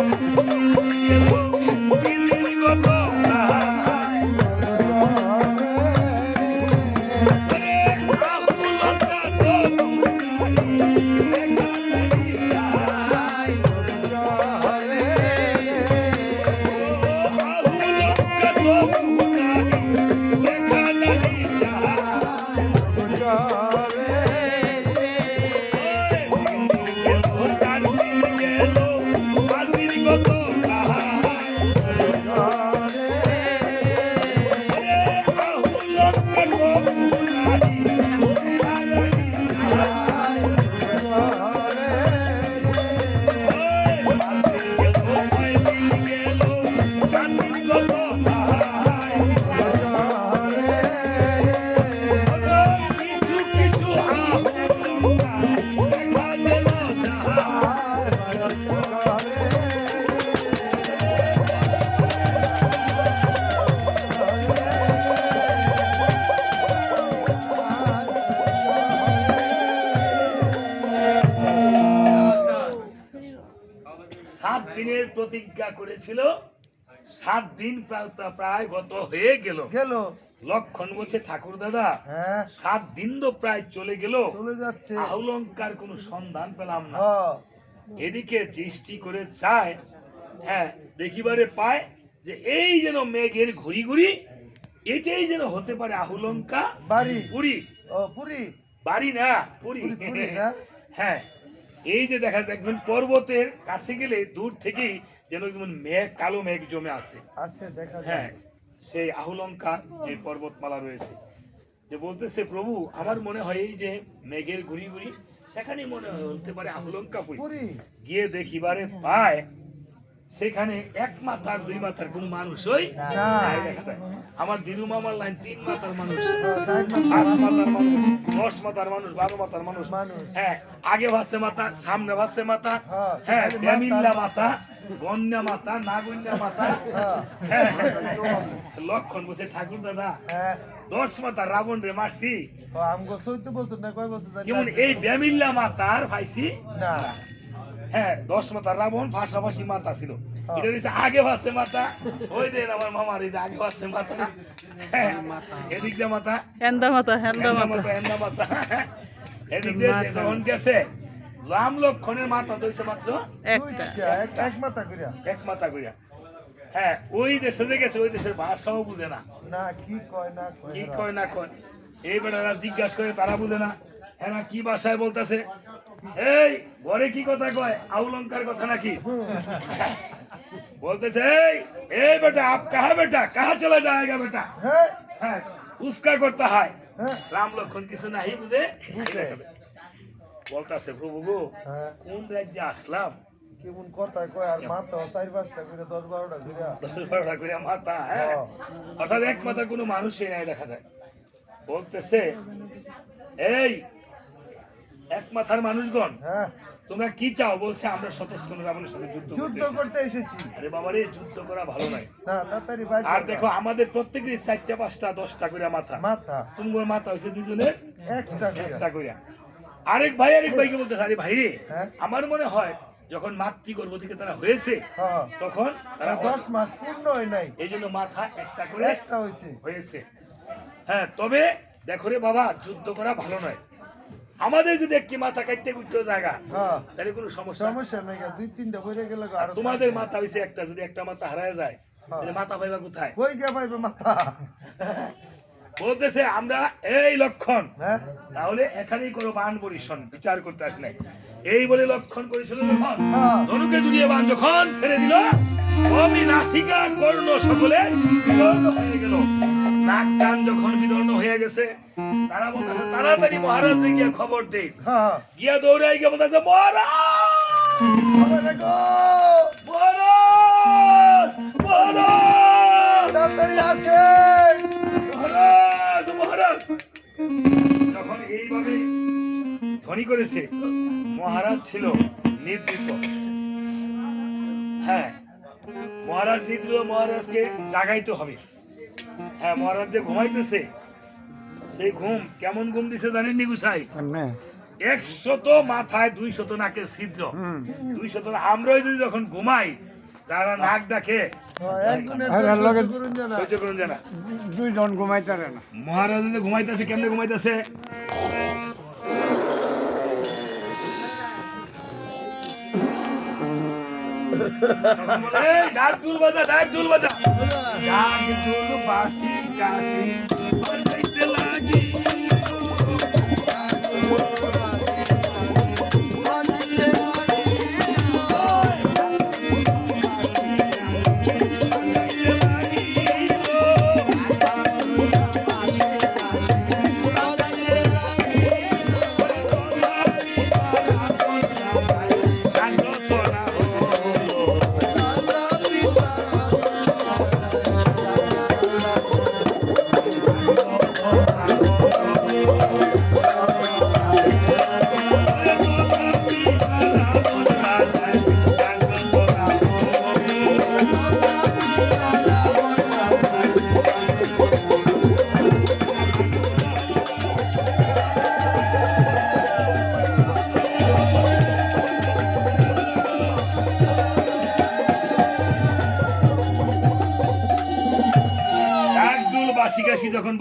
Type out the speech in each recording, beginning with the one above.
সাত দিনের প্রতিজ্ঞা করেছিল সাত দিন প্রায়- প্রায় গত হয়ে গেল। গেল। লক্ষণ বলছে ঠাকুর দাদা হ্যাঁ। সাত দিন তো প্রায় চলে গেল। চলে যাচ্ছে। আহুলঙ্কার কোনো সন্ধান পেলাম না। হ্যাঁ। এদিকে দৃষ্টি করে চায় হ্যাঁ দেখিবারে পায় যে এই যেন মেঘের ঘুরি ঘুরি এটাই যেন হতে পারে আহুলঙ্কা বাড়ি। পুরী। পুরি। বাড়ি না পুরী? হ্যাঁ। এই যে দেখা দেখবেন পর্বতের কাছে গেলে দূর থেকেই যেন যেমন মেঘ কালো মেঘ জমে আছে। আছে দেখা হ্যাঁ সেই আহুলঙ্কা যে পর্বতমালা রয়েছে যে বলতেছে প্রভু আমার মনে হয় এই যে মেঘের ঘুরি ঘুরি সেখানে মনে হয় হতে পারে আহুলঙ্কা পুরী। গিয়ে দেখিবারে পায়। সেখানে এক মাথার দুই মাথার কোনো দেখা যায়। আমার দিরু মামার লাইন তিন মাথার মানুষ পাঁচ। মানুষ। দশ মাথার মানুষ বারো মাথার মানুষ। মানুষ। হ্যাঁ আগে ভাসছে মাথা সামনে ভাসছে মাথা হ্যাঁ, হ্যাঁ মাথা। গন্যা মাথা নাগুন্যা মাথা হ্যাঁ, হ্যাঁ লক্ষণ বসে ঠাকুর দাদা। হ্যাঁ। দশ মাথা রাবণ রে মারছি। আমগো চৈত্য বছর না কয় বছর জানি এই ব্যামিল্লা মাতার ভাইছি না। হ্যাঁ দশ মাথা রাবণ পাশাপাশি মাথা ছিল। হ্যাঁ। এটা দিচ্ছে আগে ভাসছে মাথা ওই দেন আমার মামার এই যে আগে ভাসছে মাথা হ্যাঁ, এদিক দিয়ে মাথা হ্যান্দা মাথা এন্দা মাথা মাথা মাথা এদিক দিয়ে যখন গেছে রাম লক্ষণের মাথা দইছে মাত্র। এক এক মাথা করিয়া এক মাথা কইরা। হ্যাঁ ওই দেশে যে গেছে ওই দেশের ভাষাও বুঝে না। না কি কয় না কি কয় না কয়। এই বেটারা জিজ্ঞাসা করে তারা বুঝে না। হ্যাঁ কি ভাষায় বলতেছে? এই ঘরে কি কথা কয়? আউলঙ্কার কথা নাকি? বলতেছে এই এই বেটা আপ কাহা বেটা? কাহা চলা যায়গা বেটা? হ্যাঁ। হ্যাঁ উস্কা করতে হয়। হ্যাঁ। রাম লক্ষণ কিছু নাই বুঝে। বলতেছে প্রভু গো হ্যাঁ। কোন রাজ্যে আসলাম? কেমন কথা কয় আর মাথা চার পাঁচটা করে দশ বারোটা দশ বারোটা মাথা হ্যাঁ। হ্যাঁ। অর্থাৎ এক মাথা কোনো মানুষই নাই দেখা যায়। বলতেছে এই এক মাথার মানুষগণ হ্যাঁ। তোমরা কি চাও? বলছে আমরা শতস্কন রাবণের সাথে যুদ্ধ যুদ্ধ করতে এসেছি। আরে বাবা রে যুদ্ধ করা ভালো নয়। না তাড়াতাড়ি বাজ আর দেখো আমাদের প্রত্যেকেরই চারটা পাঁচটা দশটা করে মাথা। মাথা। তোমার মাথা হয়েছে দুজনের একটা একটা করে। আরেক ভাই আরেক ভাইকে বলতে আরে ভাই রে হ্যাঁ। আমার মনে হয় যখন মাতৃ গর্ভ থেকে তারা হয়েছে হ্যাঁ। তখন তারা দশ মাস পূর্ণ হয় নাই। এই জন্য মাথা একটা করে একটা হয়েছে। হয়েছে। হ্যাঁ তবে দেখো রে বাবা যুদ্ধ করা ভালো নয়। আমাদের যদি একটি মাথা কাটতে কুটতে জায়গা হ্যাঁ। তাহলে কোনো সমস্যা সমস্যা নাই দুই তিনটা বইরে গেলে তোমাদের মাথা হয়েছে একটা যদি একটা মাথা হারায় যায় তাহলে মাথা পাইবা কোথায়? কই গে পাইবে মাথা? বলতেছে আমরা এই লক্ষণ। হ্যাঁ। তাহলে এখানেই করো বান পরিশন বিচার করতে আসলে এই বলে লক্ষণ করেছিল যখন হ্যাঁ। ধনুকে জুড়িয়ে বান যখন ছেড়ে দিল অমি নাসিকা কর্ণ সকলে হয়ে গেল। নাক কান যখন বিদর্ণ হয়ে গেছে তারা বলতেছে তাড়াতাড়ি মহারাজ গিয়ে খবর দে। হ্যাঁ গিয়া দৌড়াই গিয়ে বলতেছে মহারাজ! তাড়াতাড়ি আসে। মহারাজ! মহারাজ! যখন এইভাবে ধ্বনি করেছে মহারাজ ছিল নিদ্রিত। হ্যাঁ মহারাজ নিদ্রিত মহারাজকে জাগাইতে হবে। হ্যাঁ মহারাজ যে ঘুমাইতেছে সেই ঘুম কেমন ঘুম দিছে জানেন নি গুসাই? একশত মাথায় দুই শত নাকের ছিদ্র। দুই শত আমরাই যদি যখন ঘুমাই যারা নাক ডাকে। করুন জানা। দুইজন ঘুমাইতারে না। মহারাজ ঘুমাইতেছে কেমনে ঘুমাইতেছে? ডাক দুল বাজা ডাক দুল বাজা ডাক দুল বাসি কাশি। 어?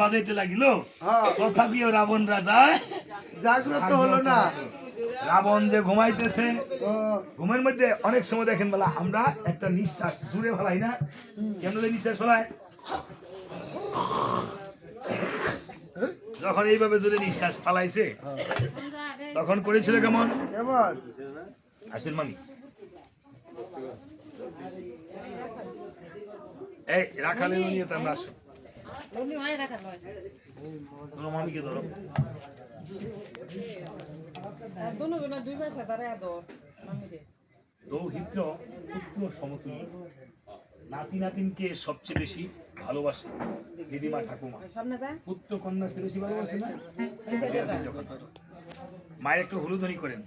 বাজাইতে লাগিল। হ্যাঁ, তথাপিও রাবণ রাজা জাগ্রত হলো না। রাবণ যে ঘুমাইতেছে ঘুমের মধ্যে অনেক সময় দেখেন বলা আমরা একটা নিঃশ্বাস জুড়ে ফেলাই না। কেন নিঃশ্বাস ফেলায়? যখন এইভাবে জুড়ে নিঃশ্বাস ফালাইছে তখন করেছিল কেমন? আসেন মামি। এই রাখালে নিয়ে আমরা আসো তোমার মামিকে দৌহিত্র পুত্র সমতুল্য নাতি নাতিনকে সবচেয়ে বেশি ভালোবাসে দিদিমা ঠাকুমা পুত্র কন্যার চেয়ে বেশি ভালোবাসে না মায়ের একটু হলুদনি করেন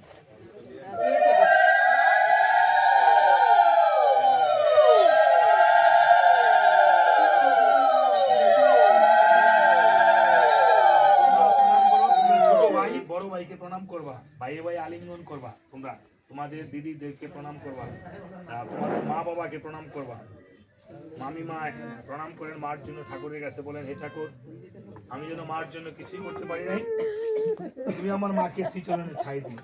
করবা, তোমরা। তোমাদের দিদিদেরকে প্রণাম করবা তোমাদের মা বাবাকে প্রণাম করবা। মামি মা প্রণাম করেন, মার জন্য ঠাকুরের কাছে বলেন, হে ঠাকুর, আমি যেন মার জন্য কিছুই করতে পারি নাই, তুমি আমার মাকে শ্রীচরণে ঠাই দিই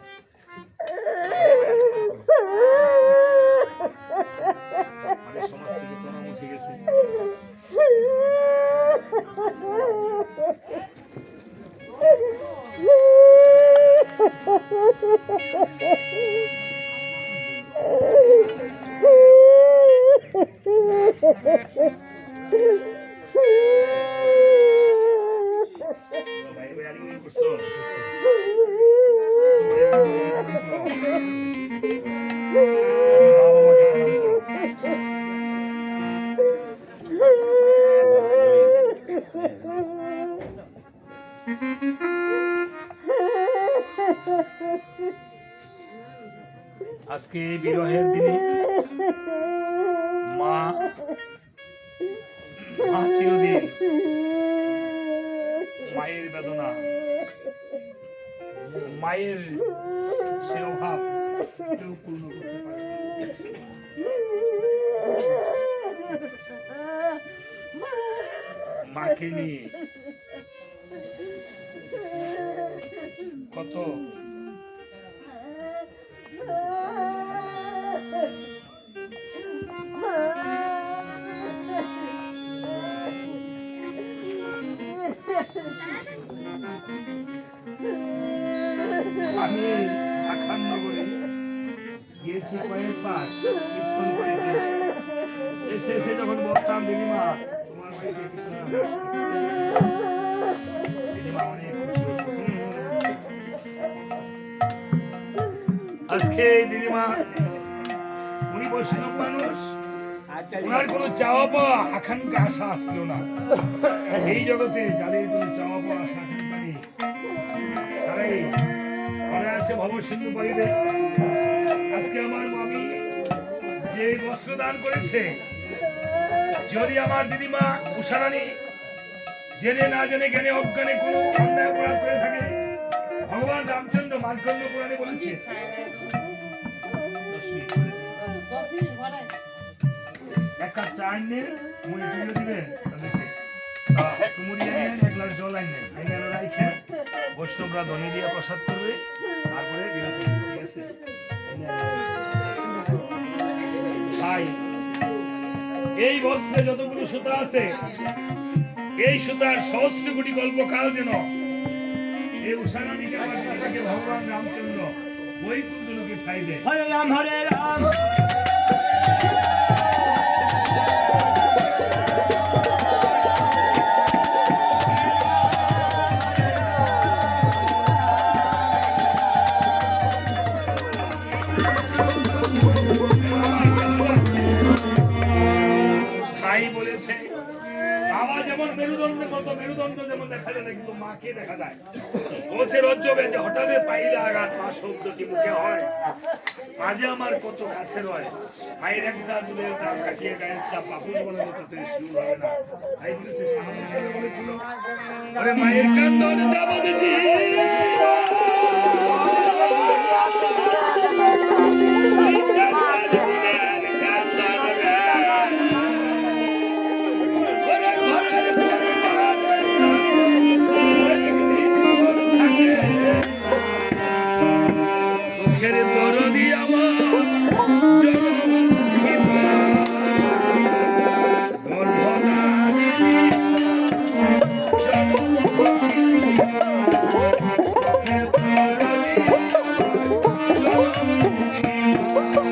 ho, ho, ho. মায়ের সে অভাব কেউ পূর্ণ করতে পারে না। মাকে নিয়ে কত আমি আখান নগরে গিয়েছি কয়েকবার কীর্তন করিতে। এসে এসে যখন বলতাম, দিদিমা দিদিমা অনেক আজকে দিদিমা, উনি বৈষ্ণব মানুষ। ওনার কোনো চাওয়া পাওয়া, আকাঙ্ক্ষা, আশা ছিল না। এই জগতে যাদের কোনো চাওয়া পাওয়া, আশা, আকাঙ্ক্ষা তারাই অনায়াসে ভব সিন্ধু পাড়িতে আজকে আমার মামি যে বস্ত্র দান করেছে, যদি আমার দিদিমা উষারানী জেনে না জেনে জ্ঞানে অজ্ঞানে কোনো অন্যায় অপরাধ করে থাকে, ভগবান রামচন্দ্র মার্কণ্ড পুরাণে বলেছে। এক কাপ চা আনলে মুড়ি টুড়িও দিবে তাদেরকে। মুড়ি আনলেন এক গ্লাস জল আনলেন আইনে রাইখে বৈষ্ণবরা ধ্বনি দিয়ে প্রসাদ করবে। এই বস্ত্রে যতগুলো সুতা আছে, এই সুতার সহস্র কোটি কল্পকাল যেন এই উষারানীকে থেকে ভগবান রামচন্দ্র বৈকুণ্ঠ লোকে ঠাই দেয়। হরে রাম হরে রাম। মাকে দেখা যায়। বলছে রজ্জবে যে হঠাৎ পাইলে আঘাত, মা শব্দটি মুখে হয়। মাঝে আমার কত কাছে রয় মায়ের একটা দুধের দাম কাটিয়ে গায়ের চাপ পাপুষ বলে তাতে শুরু হবে না। আরে, মায়ের কান্দনে যাব দিদি Yeah.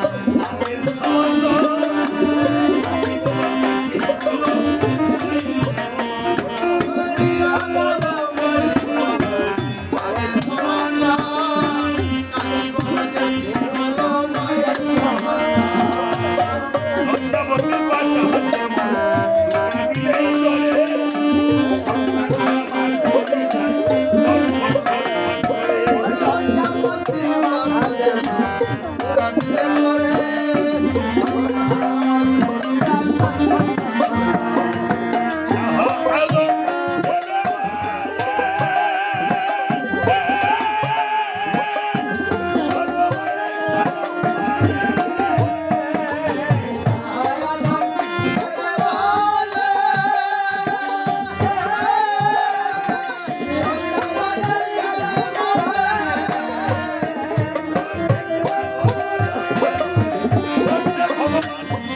Adiós.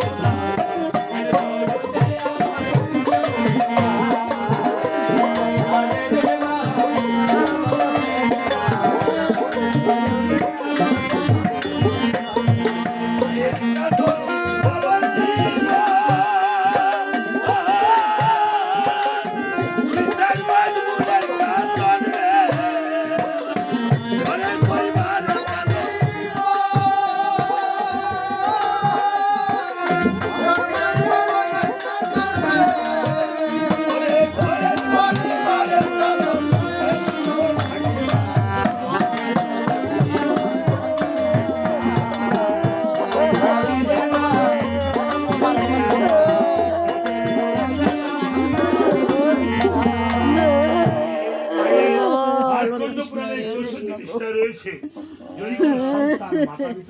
love.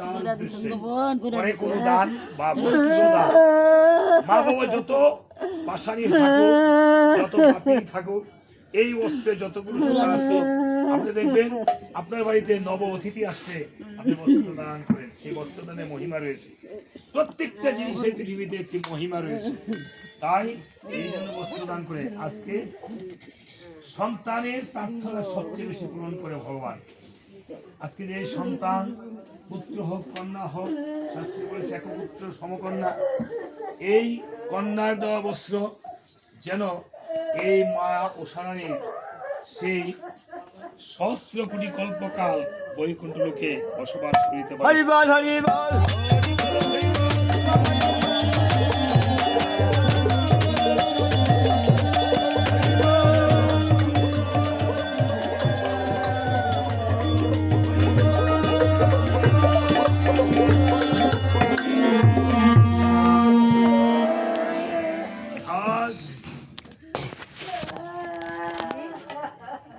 মাতা পিতার উদ্দেশ্যে করে কোনো দান বা মা বাবা যত পাশানি থাকুক যত পাপি থাকুক এই বস্ত্রে যতগুলো সন্তান আছে আপনি দেখবেন আপনার বাড়িতে নব অতিথি আসছে আপনি বস্ত্র দান করেন সেই মহিমা রয়েছে প্রত্যেকটা জিনিসের পৃথিবীতে একটি মহিমা রয়েছে তাই এই জন্য বস্ত্র দান করে আজকে সন্তানের প্রার্থনা সবচেয়ে বেশি পূরণ করে ভগবান। আজকে যে সন্তান, পুত্র হোক, কন্যা হোক, শাস্ত্রী বলেছে এক পুত্র সমকন্যা, এই কন্যার দেওয়া বস্ত্র যেন এই মা ওষারানীর সেই সহস্র কোটি কল্পকাল বৈকুণ্ঠ লোকে বসবাস করিতে পারে।